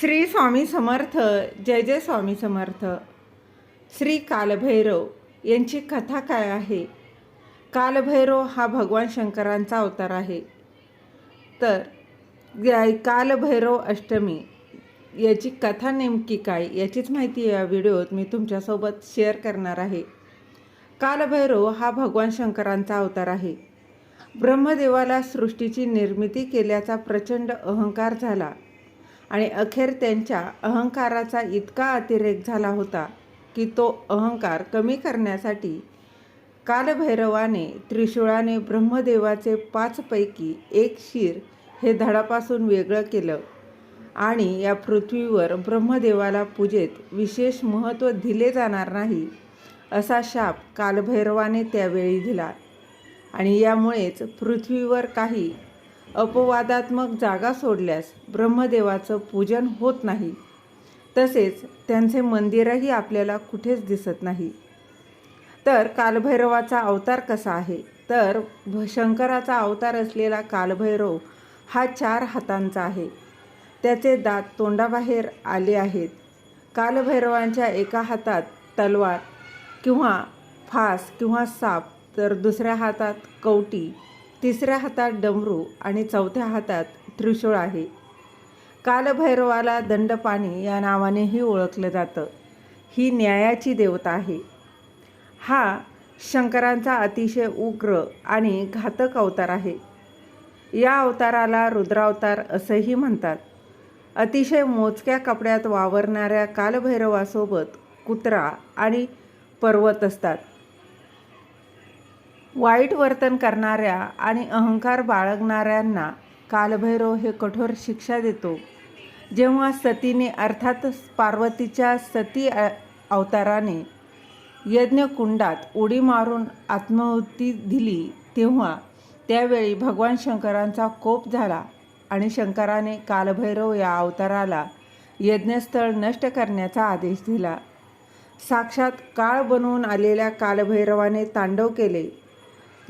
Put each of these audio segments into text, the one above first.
श्री स्वामी समर्थ जय जय स्वामी समर्थ. श्री कालभैरव यांची कथा काय आहे? कालभैरव हा भगवान शंकरांचा अवतार आहे. तर कालभैरव अष्टमी याची कथा नेमकी काय याचीच माहिती या व्हिडिओत मी तुमच्यासोबत शेअर करणार आहे. कालभैरव हा भगवान शंकरांचा अवतार आहे. ब्रह्मदेवाला सृष्टीची निर्मिती केल्याचा प्रचंड अहंकार झाला. आणि अखेर त्यांच्या अहंकाराचा इतका अतिरेक झाला होता की तो अहंकार कमी करण्यासाठी कालभैरवाने त्रिशूळाने ब्रह्मदेवाचे पाचपैकी एक शिर हे धडापासून वेगळं केलं आणि या पृथ्वीवर ब्रह्मदेवाला पूजेत विशेष महत्त्व दिले जाणार नाही असा शाप कालभैरवाने त्यावेळी दिला. आणि यामुळेच पृथ्वीवर काही अपवादात्मक जागा सोडल्यास ब्रह्मदेवाचं पूजन होत नाही. तसेच त्यांचे मंदिरही आपल्याला कुठेच दिसत नाही. तर कालभैरवाचा अवतार कसा आहे? तर भ शंकराचा अवतार असलेला कालभैरव हा चार हातांचा आहे. त्याचे दात तोंडाबाहेर आले आहेत. कालभैरवांच्या एका हातात तलवार किंवा फास किंवा साप तर दुसऱ्या हातात कवटी तिसऱ्या हातात डमरू आणि चौथ्या हातात त्रिशूळ आहे. कालभैरवाला दंडपाणी या नावानेही ओळखलं जातं. ही न्यायाची देवता आहे. हा शंकरांचा अतिशय उग्र आणि घातक अवतार आहे. या अवताराला रुद्रावतार असंही म्हणतात. अतिशय मोजक्या कपड्यात वावरणाऱ्या कालभैरवासोबत कुत्रा आणि पर्वत असतात. वाईट वर्तन करणाऱ्या आणि अहंकार बाळगणाऱ्यांना कालभैरव हे कठोर शिक्षा देतो. जेव्हा सतीने अर्थातच पार्वतीच्या सती अवताराने यज्ञकुंडात उडी मारून आत्माहुती दिली तेव्हा त्यावेळी भगवान शंकरांचा कोप झाला आणि शंकराने कालभैरव या अवताराला यज्ञस्थळ नष्ट करण्याचा आदेश दिला. साक्षात काळ बनवून आलेल्या कालभैरवाने तांडव केले.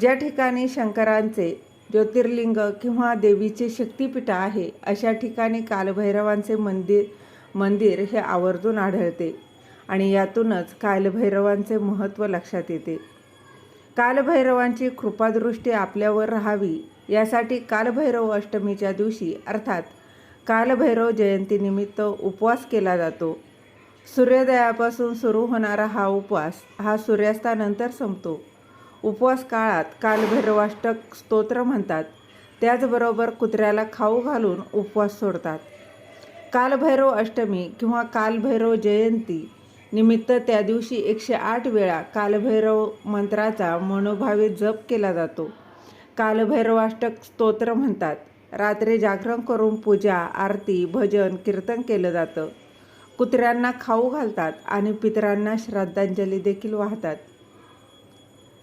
ज्या ठिकाणी शंकरांचे ज्योतिर्लिंग किंवा देवीचे शक्तिपीठ आहे अशा ठिकाणी कालभैरवांचे मंदिर मंदिर हे आवर्जून आढळते आणि यातूनच कालभैरवांचे महत्त्व लक्षात येते. कालभैरवांची कृपादृष्टी आपल्यावर राहावी यासाठी कालभैरव अष्टमीच्या दिवशी अर्थात कालभैरव जयंतीनिमित्त उपवास केला जातो. सूर्योदयापासून सुरू होणारा हा उपवास हा सूर्यास्तानंतर संपतो. उपवास काळात कालभैरवाष्टक स्तोत्र म्हणतात. त्याचबरोबर कुत्र्याला खाऊ घालून उपवास सोडतात. कालभैरव अष्टमी किंवा कालभैरव जयंती निमित्त त्या दिवशी एकशे आठ वेळा कालभैरव मंत्राचा मनोभावे जप केला जातो. कालभैरवाष्टक स्तोत्र म्हणतात रात्री जागरण करून पूजा आरती भजन कीर्तन केलं जातं. कुत्र्यांना खाऊ घालतात आणि पितरांना श्रद्धांजली देखील वाहतात.